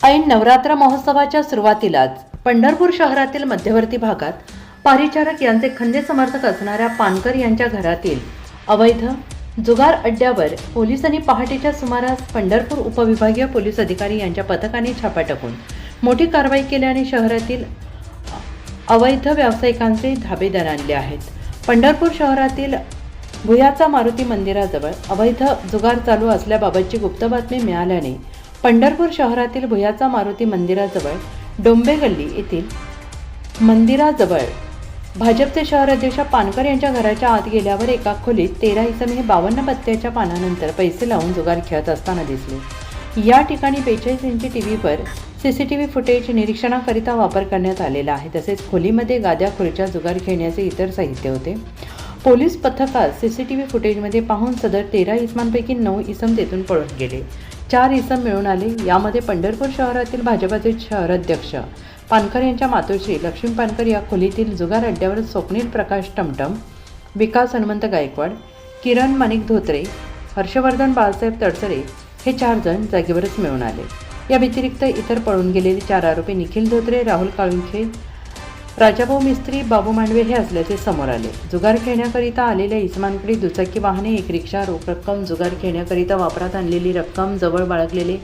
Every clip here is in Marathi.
ऐन नवरात्र महोत्सवाच्या सुरुवातीलाच पंढरपूर शहरातील मध्यवर्ती भागात पारिचारक यांचे खंदे समर्थक असणाऱ्या पानकर यांच्या घरातील अवैध जुगार अड्ड्यावर पोलिसांनी पहाटेच्या सुमारास पंढरपूर उपविभागीय पोलीस अधिकारी यांच्या पथकाने छापा टाकून मोठी कारवाई केल्याने शहरातील अवैध व्यावसायिकांचे धाबेदार आणले आहेत. पंढरपूर शहरातील भुयाचा मारुती मंदिराजवळ अवैध जुगार चालू असल्याबाबतची गुप्त बातमी मिळाल्याने पंढरपूर शहरातील भुयाचा मारुती मंदिराजवळ डोंबे गल्ली येथील मंदिराजवळ. भाजपचे शहर अध्यक्ष पानकर यांच्या घराच्या आत गेल्यावर एका खोलीत तेरा इसम हे बावन्न पत्त्याच्या पानानंतर पैसे लावून जुगार खेळत असताना दिसले. या ठिकाणी बेचाळीस इंची टी व्हीवर C C T V footage निरीक्षणाकरिता वापर करण्यात आलेला आहे. तसेच खोलीमध्ये गाद्या खुर्च्या जुगार खेळण्याचे इतर साहित्य होते. पोलीस पथकात सी सी टी व्ही फुटेजमध्ये पाहून सदर तेरा इसमांपैकी नऊ इसम तेथून पळून गेले. चार इसम मिळून आले. यामध्ये पंढरपूर शहरातील भाजपाचे शहराध्यक्ष पानकर यांच्या मातोश्री लक्ष्मी पानकर या खोलीतील जुगार अड्ड्यावर स्वप्नील प्रकाश टमटम विकास हनुमंत गायकवाड किरण माणिक धोत्रे हर्षवर्धन बाळासाहेब तडसरे हे चार जण जागेवरच मिळून आले. या व्यतिरिक्त इतर पळून गेलेले चार आरोपी निखिल धोत्रे राहुल काळुंखे राजाभाऊ मिस्त्री बाबू मांडवे हे असल्याचे समोर आले. जुगार खेळण्याकरिता आलेल्या इस्मानकडे दुचाकी वाहने एक रिक्षा रोख रक्कम जुगार खेळण्याकरिता वापरात आणलेली रक्कम जवळ बाळगलेले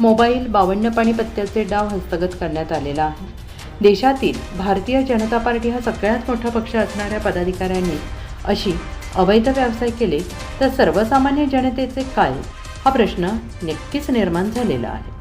मोबाईल बावन्न पाणी पत्त्याचे डाव हस्तगत करण्यात आलेला आहे. देशातील भारतीय जनता पार्टी हा सगळ्यात मोठा पक्ष असणाऱ्या पदाधिकाऱ्यांनी अशी अवैध व्यवसाय केले तर सर्वसामान्य जनतेचे काय? हा प्रश्न नक्कीच निर्माण झालेला आहे.